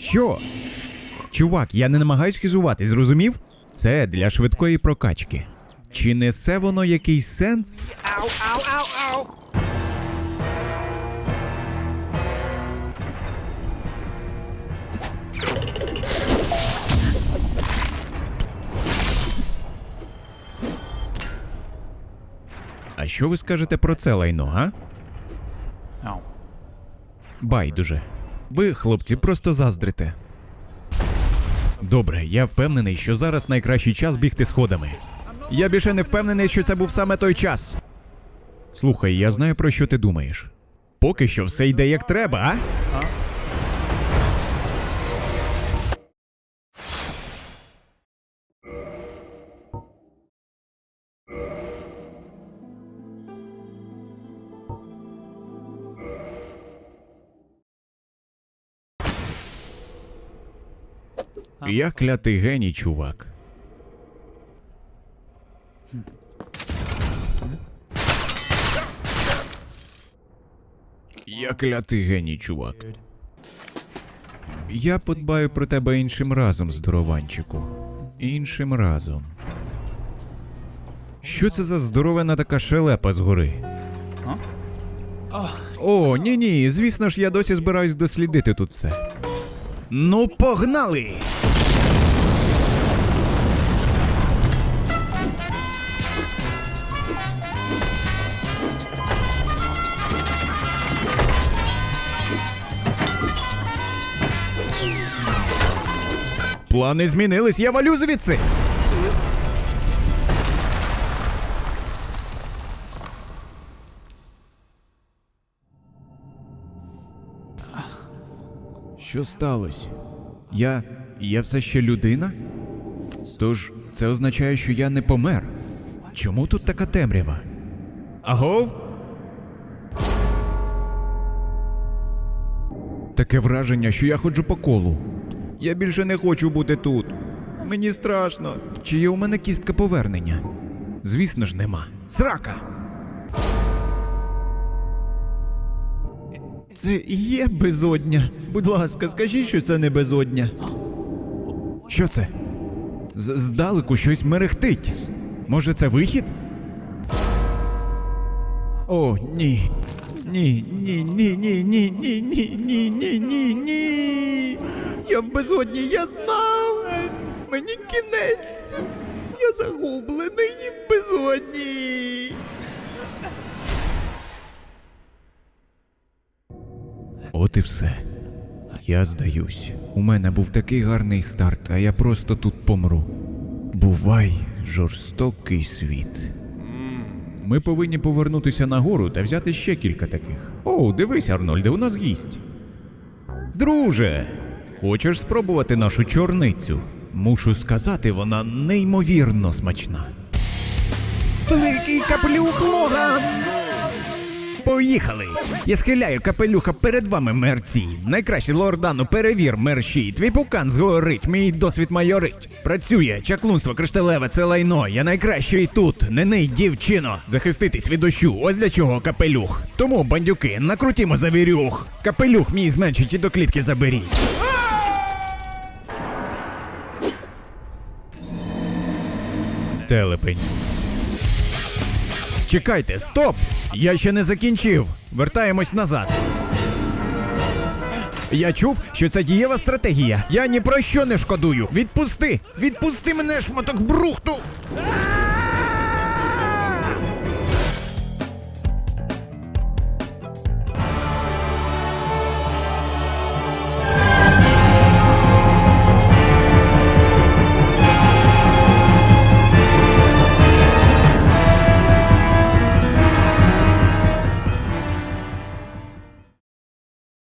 Що? Чувак, я не намагаюсь хізувати, зрозумів? Це для швидкої прокачки. Чи несе воно якийсь сенс? Ау, ау, ау, ау. Що ви скажете про це лайно, а? Байдуже. Ви, хлопці, просто заздрите. Добре, я впевнений, що зараз найкращий час бігти сходами. Я більше не впевнений, що це був саме той час. Слухай, я знаю про що ти думаєш. Поки що все йде як треба, а? Я клятий геній, чувак. Я клятий геній, чувак. Я подбаю про тебе іншим разом, здорованчику. Іншим разом. Що це за здоровена така шелепа згори? О, ні ні, звісно ж, я досі збираюсь дослідити тут все. Ну, погнали! Плани змінились, я валю звідси. Що сталося? Я. я все ще людина? Тож це означає, що я не помер. Чому тут така темрява? Агов? Таке враження, що я ходжу по колу. Я більше не хочу бути тут. Мені страшно. Чи є у мене кістка повернення? Звісно ж, нема. Срака! Це є безодня. Будь ласка, скажіть, що це не безодня. Що це? Здалеку щось мерехтить. Може, це вихід? О, ні. Ні, ні, ні, ні, ні, ні, ні, ні, ні, ні, ні. Я в безодні, я знав. Мені кінець. Я загублений в безодні. От і все. Я здаюсь. У мене був такий гарний старт, а я просто тут помру. Бувай, жорстокий світ. Ми повинні повернутися нагору та взяти ще кілька таких. О, дивись, Арнольде, у нас гість. Друже, хочеш спробувати нашу чорницю? Мушу сказати, вона неймовірно смачна. Великий капелюх Логан! Поїхали! Я схиляю капелюха перед вами, мерці. Найкраще лордану, перевір, мерщій. Твій пукан згорить, мій досвід майорить. Працює, чаклунство кришталеве, це лайно. Я найкращий тут. Не ний, дівчино. Захиститись від дощу. Ось для чого капелюх. Тому, бандюки, накрутімо завірюх. Капелюх мій зменшить і до клітки заберіть. Телепень. Чекайте, стоп! Я ще не закінчив. Вертаємось назад. Я чув, що це дієва стратегія. Я ні про що не шкодую. Відпусти! Відпусти мене, шматок брухту!